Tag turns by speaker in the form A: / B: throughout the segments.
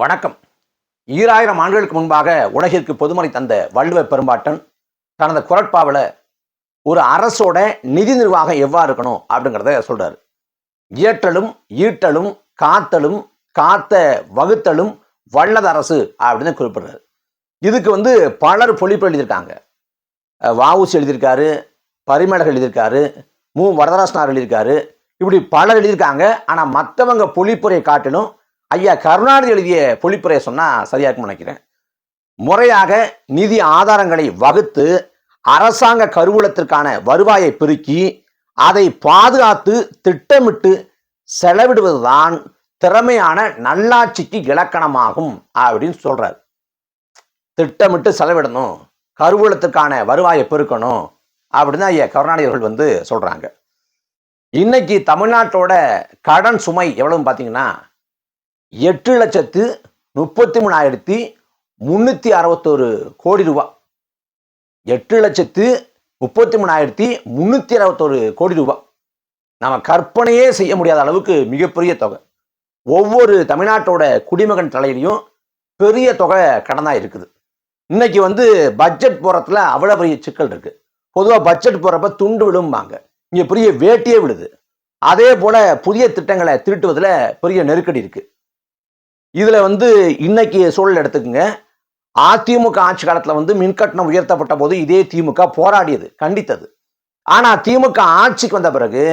A: வணக்கம். ஈராயிரம் ஆண்டுகளுக்கு முன்பாக உலகிற்கு பொதுமறை தந்த வள்ளுவ பெரும்பாட்டன் தனது குரட்பாவில் ஒரு அரசோட நிதி நிர்வாகம் எவ்வாறு இருக்கணும் அப்படிங்கிறத சொல்கிறார் இயற்றலும் ஈட்டலும் காத்தலும் காத்த வகுத்தலும் வல்லது அரசு அப்படின்னு குறிப்பிடுறாரு. இதுக்கு வந்து பலர் பொழிப்பு எழுதியிருக்காங்க. வாவுசி எழுதியிருக்காரு பரிமளர் எழுதியிருக்காரு மு. வரதராசனார் எழுதியிருக்காரு. இப்படி பலர் எழுதியிருக்காங்க. ஆனால் மற்றவங்க பொழிப்புரையை காட்டிலும் ஐயா கருணாநிதி எழுதிய பொழிப்புரையை சொன்னால் சரியாக இருக்கும்னு நினைக்கிறேன். முறையாக நிதி ஆதாரங்களை வகுத்து அரசாங்க கருவூலத்திற்கான வருவாயை பெருக்கி அதை பாதுகாத்து திட்டமிட்டு செலவிடுவதுதான் திறமையான நல்லாட்சிக்கு இலக்கணமாகும் அப்படின்னு சொல்றார். திட்டமிட்டு செலவிடணும் கருவூலத்துக்கான வருவாயை பெருக்கணும் அப்படின்னு ஐயா கருணாநிதிகள் வந்து சொல்றாங்க. இன்னைக்கு தமிழ்நாட்டோட கடன் சுமை எவ்வளவுன்னு பார்த்தீங்கன்னா எட்டு லட்சத்து முப்பத்தி மூணாயிரத்தி முந்நூற்றி அறுபத்தோரு கோடி ரூபா. எட்டு லட்சத்து முப்பத்தி மூணாயிரத்தி முந்நூற்றி அறுபத்தோரு கோடி ரூபா. நம்ம கற்பனையே செய்ய முடியாத அளவுக்கு மிகப்பெரிய தொகை. ஒவ்வொரு தமிழ்நாட்டோட குடிமகன் தலையிலையும் பெரிய தொகை கடனாக இருக்குது. இன்னைக்கு வந்து பட்ஜெட் போகிறதுல அவ்வளோ பெரிய சிக்கல் இருக்குது பொதுவாக பட்ஜெட் போகிறப்ப துண்டு விழும்பாங்க இங்கே பெரிய வேட்டியே விழுது அதே போல புதிய திட்டங்களை திருட்டுவதில் பெரிய நெருக்கடி இருக்குது இதில் வந்து இன்னைக்கு சூழல் எடுத்துக்கோங்க. அதிமுக ஆட்சி காலத்தில் வந்து மின்கட்டணம் உயர்த்தப்பட்ட போது இதே திமுக போராடியது கண்டித்தது. ஆனால் திமுக ஆட்சிக்கு வந்த பிறகு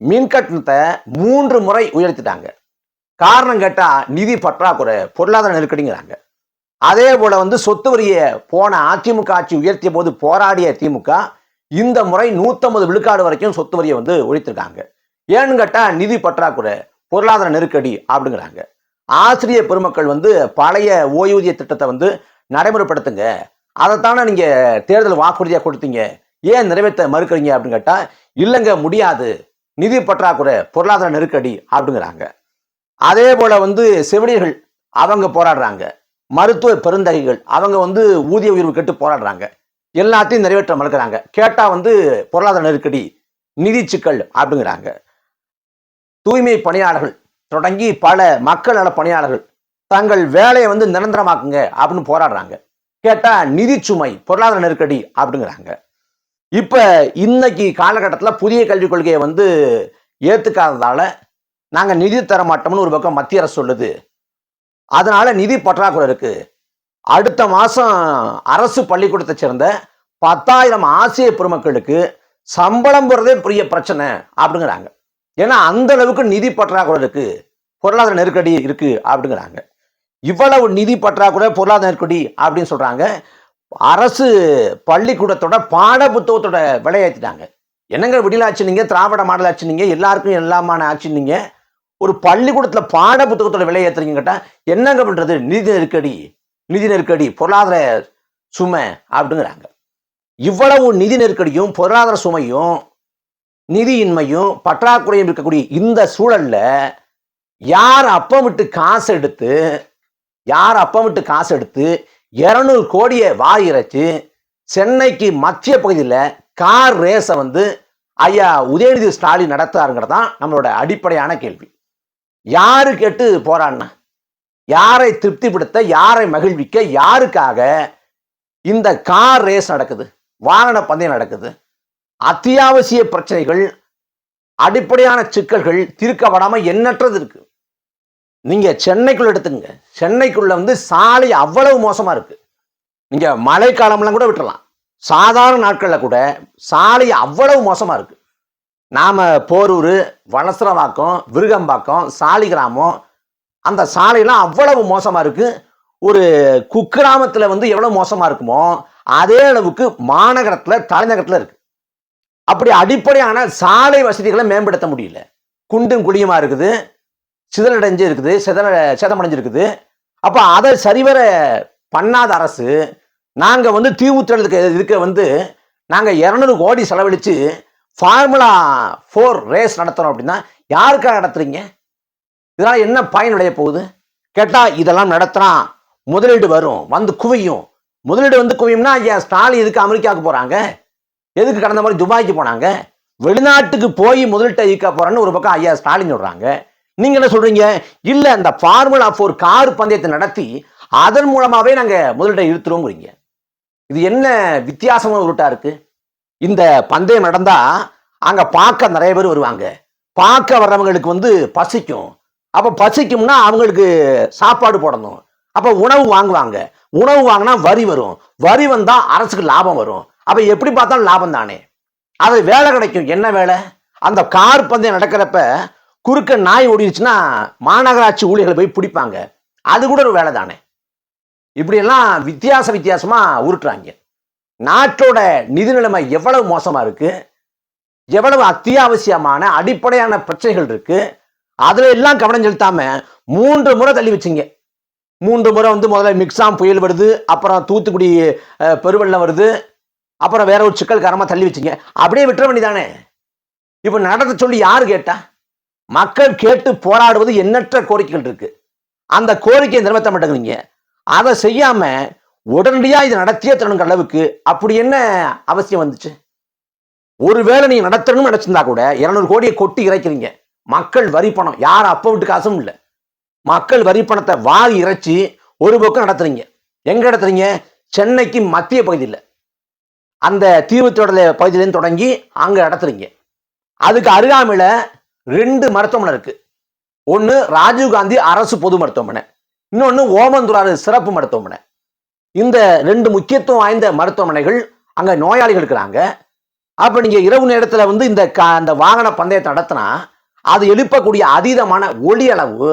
A: மின்கட்டணத்தை மூன்று முறை உயர்த்திட்டாங்க. காரணம் கேட்டால் நிதி பற்றாக்குறை பொருளாதார நெருக்கடிங்கிறாங்க. அதே போல் வந்து சொத்து வரியை போன அதிமுக ஆட்சி உயர்த்திய போது போராடிய திமுக இந்த முறை நூற்றம்பது விழுக்காடு வரைக்கும் சொத்து வரியை வந்து ஒழித்திருக்காங்க. ஏன்னு கேட்டால் நிதி பற்றாக்குறை பொருளாதார நெருக்கடி அப்படிங்கிறாங்க. ஆசிரியர் பெருமக்கள் வந்து பழைய ஓய்வூதிய திட்டத்தை வந்து நடைமுறைப்படுத்துங்க. அதைத்தானே நீங்கள் தேர்தல் வாக்குறுதியாக கொடுத்தீங்க. ஏன் நிறைவேற்ற மறுக்கிறீங்க அப்படின்னு கேட்டால் இல்லைங்க முடியாது. நிதி பற்றாக்குறை பொருளாதார நெருக்கடி அப்படிங்கிறாங்க. அதே போல் வந்து செவிலியர்கள் அவங்க போராடுறாங்க. மருத்துவ பெருந்தகைகள் அவங்க வந்து ஊதிய உயர்வு கேட்டு போராடுறாங்க. எல்லாத்தையும் நிறைவேற்ற மறுக்கிறாங்க. கேட்டால் வந்து பொருளாதார நெருக்கடி நிதி சிக்கல் அப்படிங்கிறாங்க. தூய்மை பணியாளர்கள் தொடங்கி பல மக்கள் நல பணியாளர்கள் தங்கள் வேலையை வந்து நிரந்தரமாக்குங்க அப்படின்னு போராடுறாங்க. கேட்டால் நிதி சுமை பொருளாதார நெருக்கடி அப்படிங்கிறாங்க. இப்போ இன்னைக்கு காலகட்டத்தில் புதிய கல்விக் கொள்கையை வந்து ஏற்றுக்காததால் நாங்கள் நிதி தர மாட்டோம்னு ஒரு பக்கம் மத்திய அரசு சொல்லுது. அதனால் நிதி பற்றாக்குறை இருக்குது அடுத்த மாதம் அரசு பள்ளிக்கூடத்தை சேர்ந்த பத்தாயிரம் ஆசிய பெருமக்களுக்கு சம்பளம் போடுறதே பெரிய பிரச்சனை அப்படிங்கிறாங்க. ஏன்னா அந்த அளவுக்கு நிதி பற்றாக்குறை இருக்கு. பொருளாதார நெருக்கடி இருக்கு அப்படிங்கிறாங்க. இவ்வளவு நிதி பற்றாக்குறை பொருளாதார நெருக்கடி அப்படின்னு சொல்றாங்க. அரசு பள்ளிக்கூடத்தோட பாட புத்தகத்தோட விலை என்னங்க விடியல் ஆச்சு நீங்க? திராவிட மாடல் ஆச்சு நீங்க? எல்லாருக்கும் எல்லாமான ஆச்சு நீங்க? ஒரு பள்ளிக்கூடத்தில் பாட புத்தகத்தோட விலை ஏத்துறீங்க என்னங்க பண்ணுறது நிதி நெருக்கடி நிதி நெருக்கடி பொருளாதார சுமை அப்படிங்கிறாங்க. இவ்வளவு நிதி நெருக்கடியும் பொருளாதார சுமையும் நிதியின்மையும் பற்றாக்குறையும் இருக்கக்கூடிய இந்த சூழல்ல யார் அப்பம் விட்டு காசு எடுத்து யார் அப்பம் விட்டு காசு எடுத்து இரநூறு கோடியை வாய் இறைச்சு சென்னைக்கு மத்திய பகுதியில் கார் ரேஸை வந்து ஐயா உதயநிதி ஸ்டாலின் நடத்துறாருங்கிறது தான் நம்மளோட அடிப்படையான கேள்வி. யாரு கேட்டு போராடினா யாரை திருப்திப்படுத்த யாரை மகிழ்விக்க யாருக்காக இந்த கார் ரேஸ் நடக்குது? வாகன பந்தயம் நடக்குது. அத்தியாவசிய பிரச்சனைகள் அடிப்படையான சிக்கல்கள் தீர்க்கப்படாமல் எண்ணற்றது இருக்கு. நீங்க சென்னைக்குள்ள எடுத்துங்க சென்னைக்குள்ள வந்து சாலை அவ்வளவு மோசமா இருக்கு. நீங்க மழை காலம்லாம் கூட விட்டுறலாம். சாதாரண நாட்களில் கூட சாலை அவ்வளவு மோசமா இருக்கு. நாம போரூர் வளசரவாக்கம் விருகம்பாக்கம் சாலிகிராமம் அந்த சாலையெல்லாம் அவ்வளவு மோசமா இருக்கு. ஒரு குக்கிராமத்தில் வந்து எவ்வளவு மோசமா இருக்குமோ அதே அளவுக்கு மாநகரத்தில் தலைநகரத்தில் இருக்கு. அப்படி அடிப்படையான சாலை வசதிகளை மேம்படுத்த முடியல. குண்டும் குழியுமா இருக்குது சிதறடைஞ்சு இருக்குது சிதற சேதமடைஞ்சிருக்குது. அப்போ அதை சரிவர பண்ணாத அரசு நாங்கள் வந்து தீவுத்திரத்துக்கு இதுக்கு வந்து நாங்கள் இரநூறு கோடி செலவழித்து ஃபார்முலா ஃபோர் ரேஸ் நடத்துகிறோம் அப்படின்னா யாருக்காக நடத்துறீங்க? இதனால் என்ன பயனுடைய போகுது? கேட்டால் இதெல்லாம் நடத்துனா முதலீடு வரும் வந்து குவியும். முதலீடு வந்து குவியும்னா ஐயா ஸ்டாலின் இதுக்கு அமெரிக்காவுக்கு போகிறாங்க எதுக்கு கடந்த மாதிரி துபாய்க்கு போனாங்க? வெளிநாட்டுக்கு போய் முதலீட்டை ஈர்க்க போறேன்னு ஒரு பக்கம் ஐயா ஸ்டாலின் சொல்றாங்க. நீங்க என்ன சொல்றீங்க? இல்ல அந்த ஃபார்முலா ஃபோர் கார் பந்தயத்தை நடத்தி அதன் மூலமாவே நாங்க முதலீட்டை இழுத்துருவோங்கிறீங்க. இது என்ன வித்தியாசமான உருட்டா இருக்கு? இந்த பந்தயம் நடந்தா அங்க பார்க்க நிறைய பேர் வருவாங்க. பார்க்க வர்றவங்களுக்கு வந்து பசிக்கும். அப்ப பசிக்கும்னா அவங்களுக்கு சாப்பாடு போடணும். அப்ப உணவு வாங்குவாங்க. உணவு வாங்கினா வரி வரும். வரி வந்தா அரசுக்கு லாபம் வரும். அப்ப எப்படி பார்த்தாலும் லாபம் தானே? அது வேலை கிடைக்கும். என்ன வேலை? அந்த கார் பந்தயம் நடக்கிறப்ப குறுக்க நாய் ஓடிடுச்சுன்னா மாநகராட்சி ஊழியர்கள் போய் பிடிப்பாங்க. அது கூட ஒரு வேலை தானே. இப்படியெல்லாம் வித்தியாச வித்தியாசமாக உருட்டுறாங்க. நாட்டோட நிதி நிலைமை எவ்வளவு மோசமாக இருக்குது எவ்வளவு அத்தியாவசியமான அடிப்படையான பிரச்சனைகள் இருக்குது அதில் எல்லாம் கவனம் செலுத்தாம மூன்று முறை தள்ளி வச்சிங்க. மூன்று முறை வந்து முதல்ல மிக்ஸாம் புயல் வருது அப்புறம் தூத்துக்குடி பெருவெள்ளம் வருது அப்புறம் வேற ஒரு சிக்கல் காரமாக தள்ளி வச்சிங்க. அப்படியே விட்டுற வேண்டிதானே இப்போ நடத்த சொல்லி யார் கேட்டா? மக்கள் கேட்டு போராடுவது எண்ணற்ற கோரிக்கைகள் இருக்கு. அந்த கோரிக்கையை நிறைவேற்ற மாட்டேங்கிறீங்க அதை செய்யாம உடனடியாக இதை நடத்தியே தரணுங்கிற அளவுக்கு அப்படி என்ன அவசியம் வந்துச்சு? ஒருவேளை நீங்க நடத்தணும்னு நினைச்சிருந்தா கூட இருநூறு கோடியை கொட்டி இறைக்கிறீங்க. மக்கள் வரி பணம். யார் அப்ப விட்டு காசும் இல்லை. மக்கள் வரி பணத்தை வாரி இறைச்சி ஒரு பக்கம் நடத்துறீங்க. எங்க நடத்துறீங்க? சென்னைக்கு மத்திய பகுதியில். அந்த தீவுத்தொடர் பகுதியிலேருந்து தொடங்கி அங்கே நடத்துறீங்க. அதுக்கு அருகாமையில் ரெண்டு மருத்துவமனை இருக்குது ஒன்று ராஜீவ்காந்தி அரசு பொது மருத்துவமனை இன்னொன்று ஓமந்துராறு சிறப்பு மருத்துவமனை. இந்த ரெண்டு முக்கியத்துவம் வாய்ந்த மருத்துவமனைகள் அங்கே நோயாளிகள் இருக்கிறாங்க. அப்போ நீங்கள் இரவு நேரத்தில் வந்து இந்த க- அந்த வாகன பந்தயத்தை நடத்தினா அது எழுப்பக்கூடிய அதீதமான ஒளி அளவு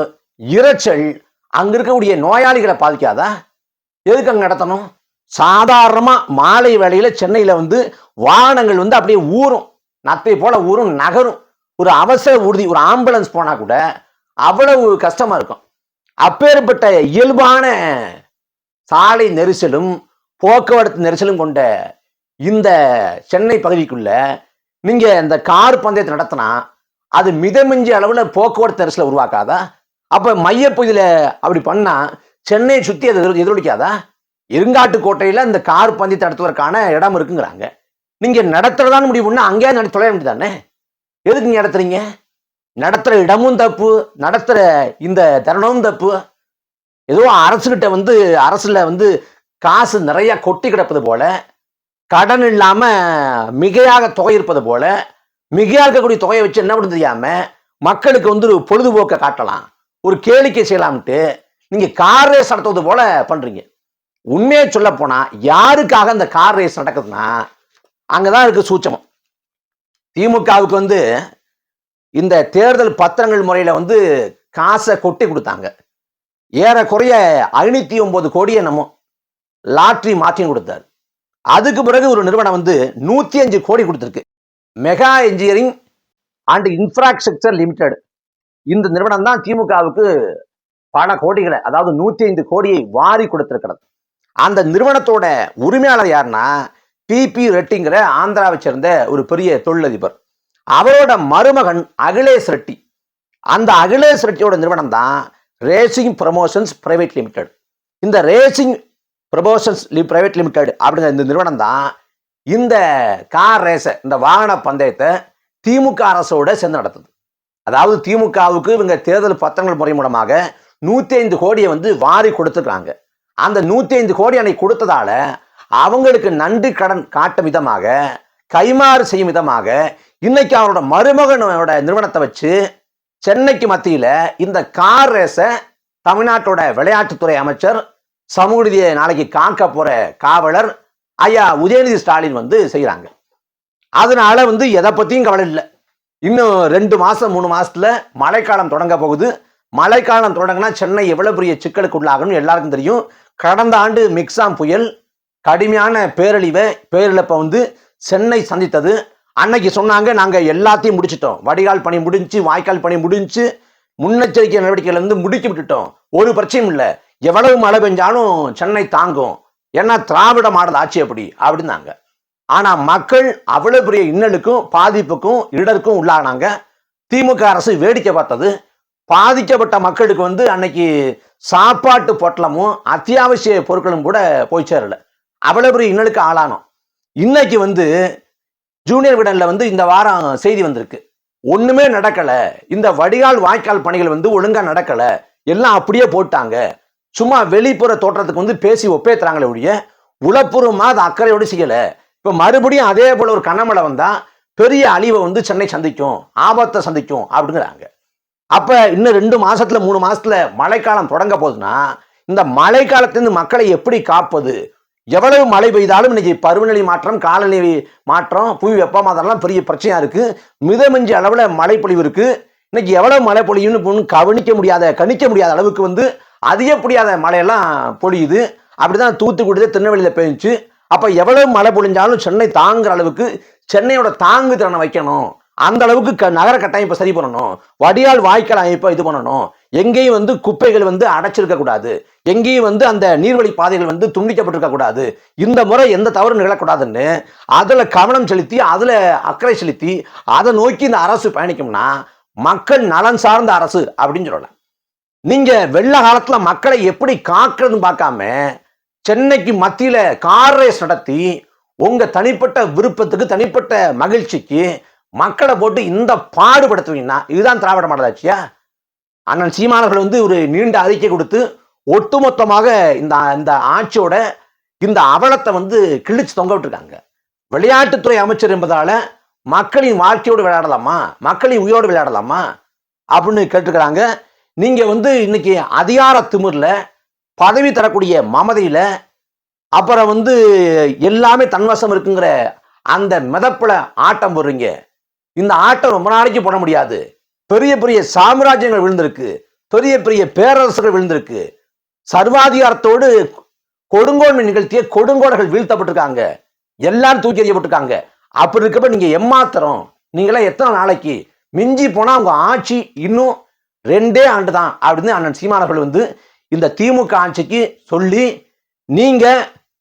A: இரைச்சல் அங்கே இருக்கக்கூடிய நோயாளிகளை பாதிக்காதா? எதுக்கு அங்கே நடத்தணும்? சாதாரணமாக மாலை வேளையில் சென்னையில் வந்து வாகனங்கள் வந்து அப்படியே ஊறும். நத்தை போல ஊறும் நகரும். ஒரு அவசர ஊர்தி ஒரு ஆம்புலன்ஸ் போனால் கூட அவ்வளவு கஷ்டமாக இருக்கும். அப்பேற்பட்ட இயல்பான சாலை நெரிசலும் போக்குவரத்து நெரிசலும் கொண்ட இந்த சென்னை பகுதிக்குள்ள நீங்கள் இந்த கார் பந்தயத்தை நடத்தினா அது மிதமிஞ்சிய அளவில் போக்குவரத்து நெரிசலை உருவாக்காதா? அப்போ மையப்பகுதியில் அப்படி பண்ணால் சென்னையை சுற்றி அது எதிரொலிக்காதா? இருங்காட்டு கோட்டையில் இந்த கார் பந்தயத்தை நடத்துவதற்கான இடம் இருக்குங்கிறாங்க. நீங்கள் நடத்துறதான்னு முடிவு அங்கேயே நடத்தி தொலைய வேண்டியதானே எதுக்கு நீங்கள் நடத்துறீங்க? நடத்துகிற இடமும் தப்பு நடத்துகிற இந்த தருணமும் தப்பு. ஏதோ அரசுகிட்ட வந்து அரசில் வந்து காசு நிறையா கொட்டி கிடப்பது போல கடன் இல்லாமல் மிகையாக தொகை இருப்பது போல மிகையாக இருக்கக்கூடிய தொகையை வச்சு என்ன பண்ண தெரியாமல் மக்களுக்கு வந்து ஒரு பொழுதுபோக்கை காட்டலாம். ஒரு கேளிக்கை செய்யலாம்ட்டு நீங்கள் கார் ரேஸ் நடத்துவது போல பண்ணுறீங்க உண்மையை சொல்ல போனா யாருக்காக அந்த கார் ரேஸ் நடக்குதுன்னா அங்கதான் இருக்கு சூச்சமம் திமுகவுக்கு வந்து இந்த தேர்தல் பத்திரங்கள் முறையில வந்து காசை கொட்டி கொடுத்தாங்க. ஏறக்குறைய ஐநூத்தி ஒன்பது கோடியை நம்ம லாட்ரி மாற்றியும் கொடுத்தாரு. அதுக்கு பிறகு ஒரு நிறுவனம் வந்து நூத்தி அஞ்சு கோடி கொடுத்துருக்கு. Mega Engineering and Infrastructure Limited இந்த நிறுவனம் தான் திமுகவுக்கு பல கோடிகளை அதாவது நூத்தி ஐந்து கோடியை வாரி கொடுத்திருக்கிறது. அந்த நிறுவனத்தோட உரிமையாளர் யாருன்னா பிபி ரெட்டிங்கிற ஆந்திராவை சேர்ந்த ஒரு பெரிய தொழிலதிபர். அவரோட மருமகன் அகிலேஷ் ரெட்டி. அந்த அகிலேஷ் ரெட்டியோட நிறுவனம் தான் ரேசிங் ப்ரமோஷன்ஸ் பிரைவேட் லிமிடெட் இந்த ரேசிங் ப்ரமோஷன்ஸ் பிரைவேட் லிமிடெட் அப்படிங்கிற இந்த நிறுவனம் தான் இந்த கார் ரேஸை இந்த வாகன பந்தயத்தை திமுக அரசோட சேர்ந்து நடத்துது. அதாவது திமுகவுக்கு இவங்க தேர்தல் பத்திரங்கள் முறை மூலமாக நூற்றி ஐந்து கோடியை வந்து வாரி கொடுத்துருக்காங்க அந்த நூற்றி ஐந்து கோடி அன்னைக்கு கொடுத்ததால அவங்களுக்கு நன்றி கடன் காட்டும் விதமாக கைமாறு செய்யும் விதமாக இன்னைக்கு அவரோட மருமகனோட நிறுவனத்தை வச்சு சென்னைக்கு மத்தியில் இந்த கார் ரேஸை தமிழ்நாட்டோட விளையாட்டுத்துறை அமைச்சர் சமூக நீதியை நாளைக்கு காக்க போற காவலர் ஐயா உதயநிதி ஸ்டாலின் வந்து செய்கிறாங்க அதனால வந்து எதை பற்றியும் கவலை இல்லை. இன்னும் ரெண்டு மாதம் மூணு மாதத்தில் மழைக்காலம் தொடங்க போகுது. மழைக்காலம் தொடங்கினா சென்னை எவ்வளவு பெரிய சிக்கலுக்கு உள்ளாகணும் எல்லாருக்கும் தெரியும். கடந்த ஆண்டு மிக்சாம் புயல் கடுமையான பேரழிவை பேரிழப்பை வந்து சென்னை சந்தித்தது. அன்னைக்கு சொன்னாங்க நாங்கள் எல்லாத்தையும் முடிச்சிட்டோம். வடிகால் பணி முடிஞ்சு வாய்க்கால் பணி முடிஞ்சு முன்னெச்சரிக்கை நடவடிக்கைகள் வந்து முடுக்கி விட்டுட்டோம். ஒரு பிரச்சனையும் இல்லை. எவ்வளவு மழை பெஞ்சாலும் சென்னை தாங்கும். ஏன்னா திராவிட மாடல் ஆட்சி அப்படி அப்படின்னாங்க. ஆனா மக்கள் அவ்வளவு பெரிய இன்னலுக்கும் பாதிப்புக்கும் இடருக்கும் உள்ளானாங்க. திமுக அரசு வேடிக்கை பார்த்தது. பாதிக்கப்பட்ட மக்களுக்கு வந்து அன்னைக்கு சாப்பாட்டு பொட்டலமும் அத்தியாவசிய பொருட்களும் கூட போய் சேரல. அவ்வளவு பெரிய இன்னலுக்கு ஆளானோம். இன்னைக்கு வந்து ஜூனியர் விடனில் வந்து இந்த வாரம் செய்தி வந்திருக்கு. ஒண்ணுமே நடக்கலை. இந்த வடிகால் வாய்க்கால் பணிகள் வந்து ஒழுங்கா நடக்கலை. எல்லாம் அப்படியே போட்டாங்க. சும்மா வெளிப்புற தோற்றத்துக்கு வந்து பேசி ஒப்பேத்துறாங்களே ஒழிய உளப்பூர்வமாக அது அக்கறையோடு செய்யலை. இப்போ மறுபடியும் அதே போல ஒரு கனமழை வந்தால் பெரிய அழிவை வந்து சென்னை சந்திக்கும் ஆபத்தை சந்திக்கும் அப்படிங்கிறாங்க. அப்ப இன்னும் ரெண்டு மாசத்துல மூணு மாசத்துல மழைக்காலம் தொடங்க போகுதுன்னா இந்த மழைக்காலத்திலிருந்து மக்களை எப்படி காப்பது? எவ்வளவு மழை பெய்தாலும் இன்னைக்கு பருவநிலை மாற்றம் காலநிலை மாற்றம் புவி வெப்பமாதெல்லாம் பெரிய பிரச்சனையா இருக்கு. மிதமிஞ்சி அளவுல மழை பொழிவு இருக்கு. இன்னைக்கு எவ்வளவு மழை பொழியும்னு கவனிக்க முடியாத கணிக்க முடியாத அளவுக்கு வந்து அதிகப்படியாத மழையெல்லாம் பொழியுது. அப்படிதான் தூத்துக்குடி திருநெல்வேலியில் பெய்ஞ்சுச்சு அப்ப எவ்வளவு மழை பொழிஞ்சாலும் சென்னை தாங்குற அளவுக்கு சென்னையோட தாங்கு திறனை வைக்கணும். அந்த அளவுக்கு க- நகர கட்டமைப்பை சரி பண்ணணும். வடியால் வாய்க்கால் அமைப்பை இது பண்ணணும். எங்கேயும் வந்து குப்பைகள் வந்து அடைச்சிருக்க கூடாது. எங்கேயும் வந்து அந்த நீர்வழி பாதைகள் வந்து துண்டிக்கப்பட்டிருக்க கூடாது. இந்த முறை எந்த தவறு நிகழக்கூடாதுன்னு அதில் கவனம் செலுத்தி அதில் அக்கறை செலுத்தி அதை நோக்கி இந்த அரசு பயணிக்கும்னா மக்கள் நலன் சார்ந்த அரசு அப்படின்னு சொல்லலாம். நீங்க வெள்ள காலத்துல மக்களை எப்படி காக்குறதுன்னு பார்க்காம சென்னைக்கு மத்தியில கார் ரேஸ் நடத்தி உங்க தனிப்பட்ட விருப்பத்துக்கு தனிப்பட்ட மகிழ்ச்சிக்கு மக்களை போட்டு இந்த பாடுபடுத்துவீங்கன்னா இதுதான் திராவிட மாடல் ஆட்சியா? அண்ணன் சீமானவர்கள் வந்து ஒரு நீண்ட அறிக்கை கொடுத்து ஒட்டுமொத்தமாக இந்த இந்த ஆட்சியோட இந்த அவலத்தை வந்து கிழிச்சு தொங்க விட்டுருக்காங்க. விளையாட்டுத்துறை அமைச்சர் என்பதால மக்களின் வாழ்க்கையோடு விளையாடலாமா? மக்களின் உயிரோடு விளையாடலாமா? அப்படின்னு கேட்டுக்கிறாங்க நீங்க வந்து இன்னைக்கு அதிகார திமிர்ல பதவி தரக்கூடிய மமதையில அப்புறம் வந்து எல்லாமே தன்வசம் இருக்குங்கிற அந்த மிதப்பில் ஆட்டம் போடுறீங்க. இந்த ஆட்டம் ரொம்ப நாளைக்கு போட முடியாது. பெரிய பெரிய சாம்ராஜ்யங்கள் விழுந்திருக்கு. பெரிய பெரிய பேரரசுகள் விழுந்திருக்கு. சர்வாதிகாரத்தோடு கொடுங்கோன்மை நிகழ்த்திய கொடுங்கோடர்கள் வீழ்த்தப்பட்டிருக்காங்க. எல்லாரும் தூக்கி எறியப்பட்டிருக்காங்க. அப்படி இருக்கப்ப நீங்க எம்மாத்திரம் நீங்களாம் எத்தனை நாளைக்கு? மிஞ்சி போனா உங்க ஆட்சி இன்னும் ரெண்டே ஆண்டு தான் அப்படின்னு அண்ணன் சீமானவர்கள் வந்து இந்த திமுக ஆட்சிக்கு சொல்லி நீங்க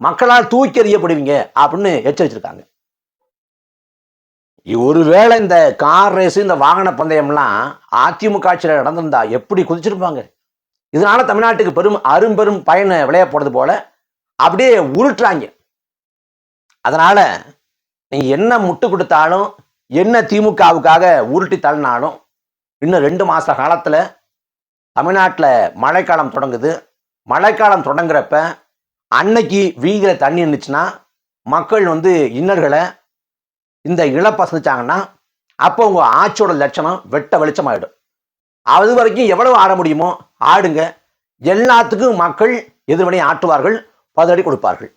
A: மக்களால் தூக்கி எறியப்படுவீங்க அப்படின்னு எச்சரிச்சிருக்காங்க. ஒருவேளை இந்த கார் ரேஸு இந்த வாகன பந்தயம்லாம் அதிமுக ஆட்சியில் நடந்திருந்தா எப்படி குதிச்சிருப்பாங்க? இதனால தமிழ்நாட்டுக்கு பெரும் அரும்பெரும் பயனை விளைய போகிறது போல அப்படியே உருட்டுறாங்க. அதனால நீங்கள் என்ன முட்டு கொடுத்தாலும் என்ன திமுகவுக்காக உருட்டி தள்ளினாலும் இன்னும் ரெண்டு மாத காலத்தில் தமிழ்நாட்டில் மழைக்காலம் தொடங்குது. மழைக்காலம் தொடங்குறப்ப அன்னைக்கு வீகிற தண்ணி இருந்துச்சுன்னா மக்கள் வந்து இன்னர்களை இந்த இழப்பை சந்திச்சாங்கன்னா அப்போ உங்கள் ஆட்சியோட லட்சணம் வெட்ட வெளிச்சமாயிடும். அது வரைக்கும் எவ்வளவு ஆட முடியுமோ ஆடுங்க. எல்லாத்துக்கும் மக்கள் எதிர்வினை ஆற்றுவார்கள் பதிலடி கொடுப்பார்கள்.